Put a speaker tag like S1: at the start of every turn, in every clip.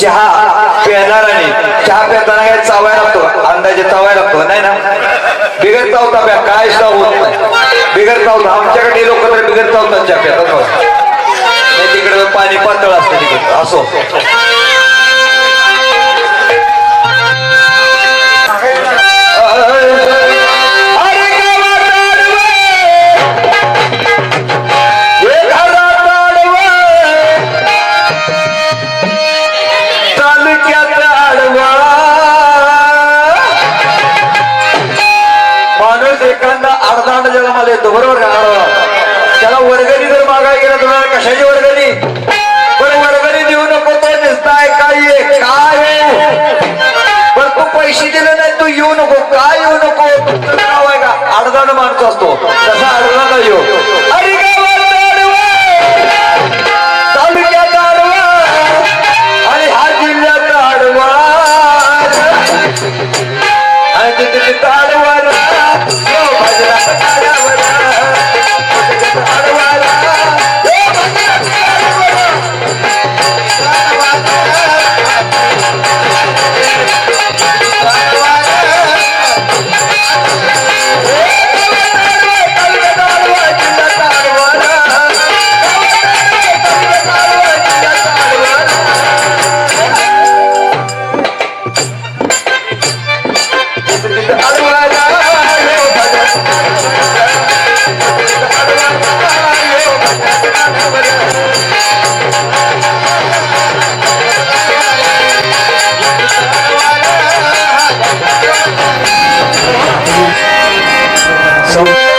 S1: चहा पिणाराने चहा पिताना काय चावाय लागतो? अंदाजे चावाय लागतो नाही ना? बिगर चावता प्या काय सुद्धा होत नाही. बिगर चावता आमच्याकडे लोक तर बिगर चावतात चहा पितात तिकडे पाणी पातळ असतं तिकडे असो. जन्माला बरोबर का? त्याला वर्गणी जर मागायला गेला तुम्हाला कशाची वर्गणी? पण वर्गणी देऊ नको तो दिसताय काय काय पण तू पैसे दिले नाही तू येऊ नको. काय येऊ नको? नाव आहे का? अर्धांड माणूस असतो. तसा अर्धांड येऊ. अरे गावात आडवा, तालुक्यात अरे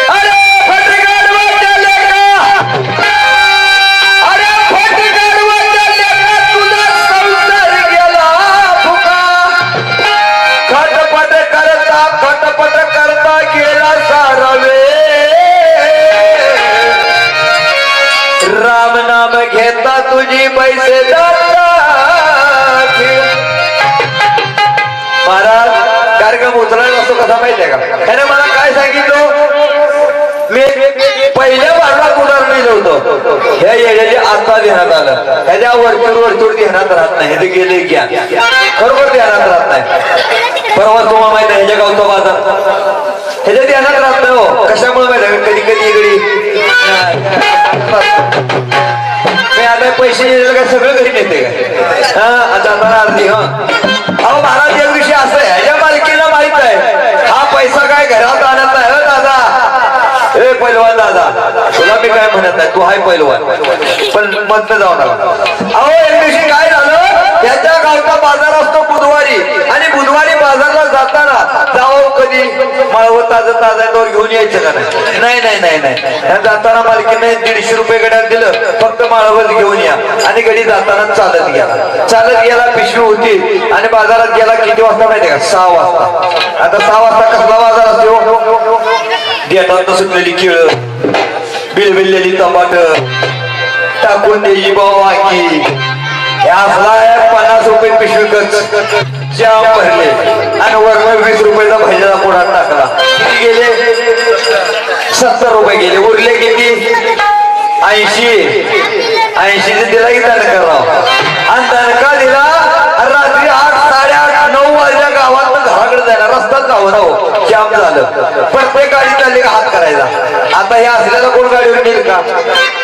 S1: कसा माहितीये का? त्याने मला काय सांगितलं? मी पहिल्या वारणात उदाहरण दिलं होतं ह्या येण्याचे आता ध्यानात आलं. ह्याच्या वरचूर वरचूर ध्यानात राहत नाही. हे गेले घ्या. बरोबर ध्यानात राहत नाही. परवा तुम्हाला माहिती आहे ह्याच्या गावचा बाजार. ह्याच्या ध्यानात राहत नाही हो. कशामुळे माहिती आहे कधी कधी इकडे. आता पैसे दिलेलं काय सगळं घरी नेते का? हा आता आता अर्धी हा. अहो महाराज या विषय असं आहे. ह्याच्या मालकीला माहीत आहे हा पैसा काय घरात आणत नाही हो दादा ए पैलवान दादा. तुला मी काय म्हणत नाही तू हाय पैलवान. पण मत जाऊ नका अहो एक दिवशी काय झालं? त्याच्या गावचा बाजार असतो बुधवारी. आणि बुधवारी बाजारला जाताना जावं कधी? माळवं ताजं ताजा आहे तो घेऊन यायचं का नाही? नाही नाही नाही जाताना मालकीने दीडशे रुपये गड्यात दिलं. फक्त माळवत घेऊन या. आणि गडी जाताना चालत गेला. चालत गेला पिशवी होती. आणि बाजारात गेला किती वाजता माहितीये का? सहा वाजता. आता सहा वाजता कसला बाजार असतो? देतात सुटलेली खिळ बिलबिललेली टमाट टाकून द्यायची बाबा की असला पन्नास रुपये पिशवी जाम भरले. आणि वरण वीस रुपयाचा भज्याचा पुढात टाकला. किती गेले? सत्तर रुपये गेले. उरले किती? ऐंशी. ऐंशी दिला की रस्ताच जावं राव जाम झालं प्रत्येक गाडी चालली का हात करायचा. आता हे असल्याला कोण गाडीवर नेईल का?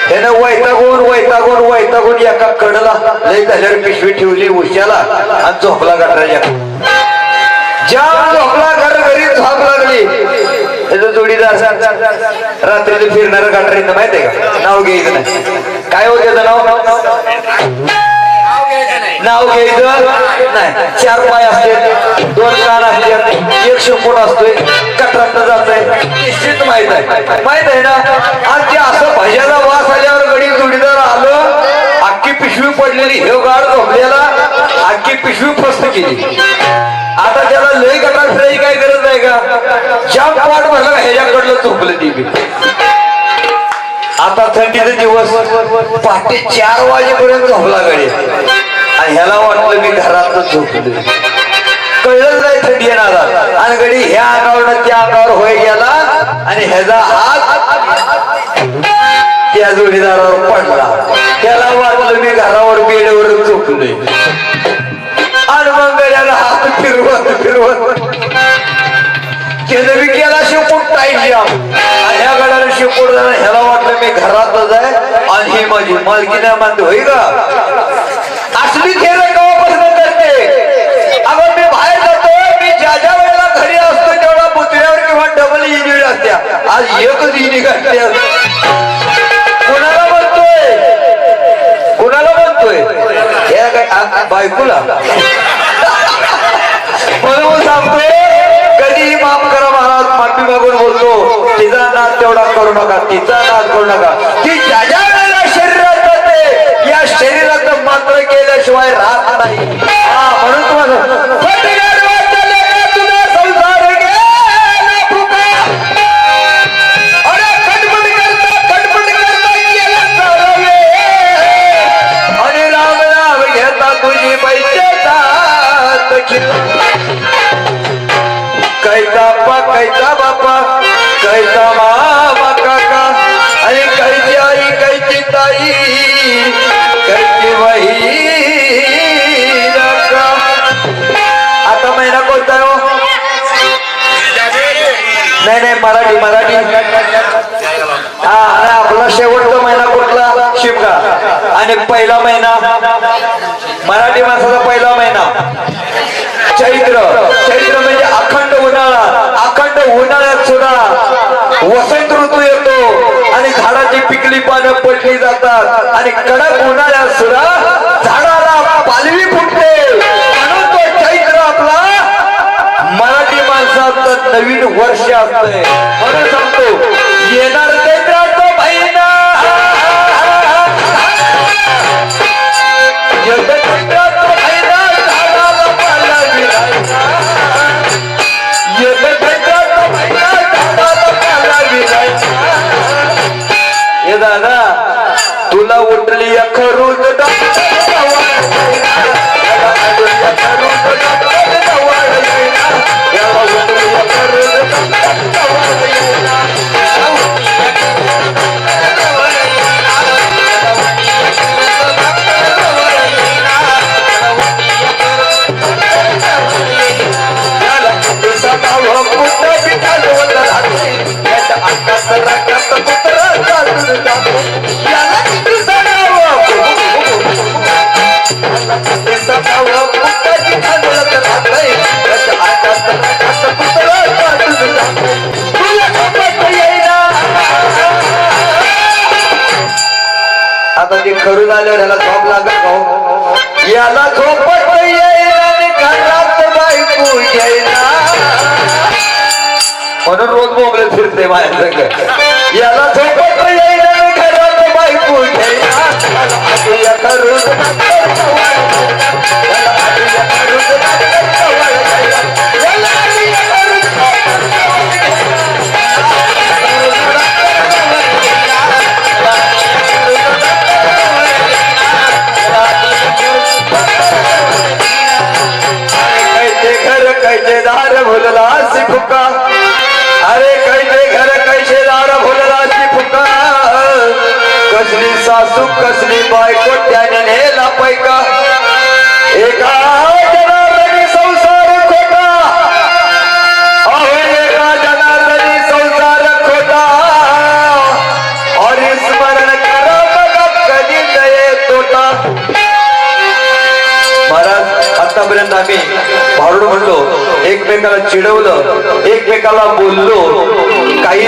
S1: त्यानं वैतागून वैतागून वैतागून एका कडला लय झाल्यावर पिशवी ठेवली उशाला आणि झोपला गटराच्या. जाम झोपला घर घरी झोप लागली. त्याचं जोडीदार रात्रीचं फिरणारं गटर येतं माहितीये का? नाव घ्यायचं नाही. काय होत त्याचं नाव? नाव घ्यायचं नाही. चार पाय असते दोन कान असते एक कोण असतोय? कटरा जात आहे निश्चित माहीत आहे. माहीत आहे ना? आणि ते असं भज्याला वास आल्यावर गडी जोडीदार आलं अख्खी पिशवी पडलेली हे गाड झोपल्याला अख्खी पिशवी फस्त केली. आता त्याला लई गटार फिरायची काय गरज नाही का? ज्या पाठ भरलं का ह्याच्याकडलं झोपलं ती आता थंडीचे दिवस. पहाटे चार वाजेपर्यंत झोपला गडी. आणि ह्याला वाटलं मी घरातच झोपलो कळलं नाही थंडी येणार. आणि गडी ह्या अंगावर त्या अंगावर होय गेला आणि ह्याचा हात त्या जोडीदारावर पडला. त्याला वाटलं मी घरावर बेडवर झोपलोय. त्यानं हात फिरवत फिरवत. त्यानं मी केला शेपूट टाईट आणि ह्या गडाला शेपूट झाला. ह्याला वाटलं मी घरातच आहे. आणि ही माझी मालकी नाही मानते होई का? असली खेळ का करते अगं मी बाहेर जातो मी ज्या ज्या वेळेला घरी असतो तेवढा पुतळ्यावर किंवा डबल इंजिन असत्या आज एकच इंजिन असते कोणाला म्हणतोय? कोणाला म्हणतोय? हे काय बायकोला? म्हणून सांगतोय कधीही माफ करा महाराज माफी मागून बोलतो. तिचा नाद तेवढा करू नका तिचा नाद करू नका. ती ज्या ज्या वेळेला शरीरात जाते या शरीराचं मात्र केल्याशिवाय राहत नाही. हा म्हणून तुम्हाला कैचा मामा काका आणि कैची आई कैची ताई कैची बहीण आता महिना कोणता हो? नाही नाही मराठी मराठी. हा आणि आपला शेवटचा महिना कुठला? शिमगा. आणि पहिला महिना? मराठी माणसाचा पहिला महिना. चैत्र. चैत्र म्हणजे अखंड उन्हाळा. अखंड उन्हाळ्यात सुद्धा वसंत ऋतू येतो आणि झाडाची पिकली पानं पडली जातात. आणि कडक उन्हाळ्यात सुद्धा झाडाला पालवी फुटते. म्हणून तो चैत्र आपला मराठी माणसाचं नवीन वर्ष असतंय. म्हणून सांगतो येणार आता ते आल्यावर याला झोप लागत हो? याला झोपत येईल आणि घरात बायको म्हणून रोज मोबाईल फिरते माझ्या याला झोपत येईल एकमेकाला चिडवलं एकमेकाला बोललो काही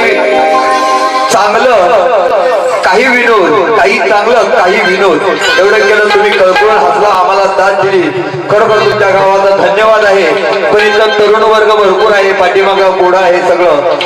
S1: चांगलं काही विनोद काही चांगलं काही विनोद. एवढं केलं तुम्ही कळकळून हसला आम्हाला साथ दिली. खरोखर तुमच्या गावाचा धन्यवाद आहे. पण इथं तरुण वर्ग भरपूर आहे पाठीमागा कोडा आहे सगळं.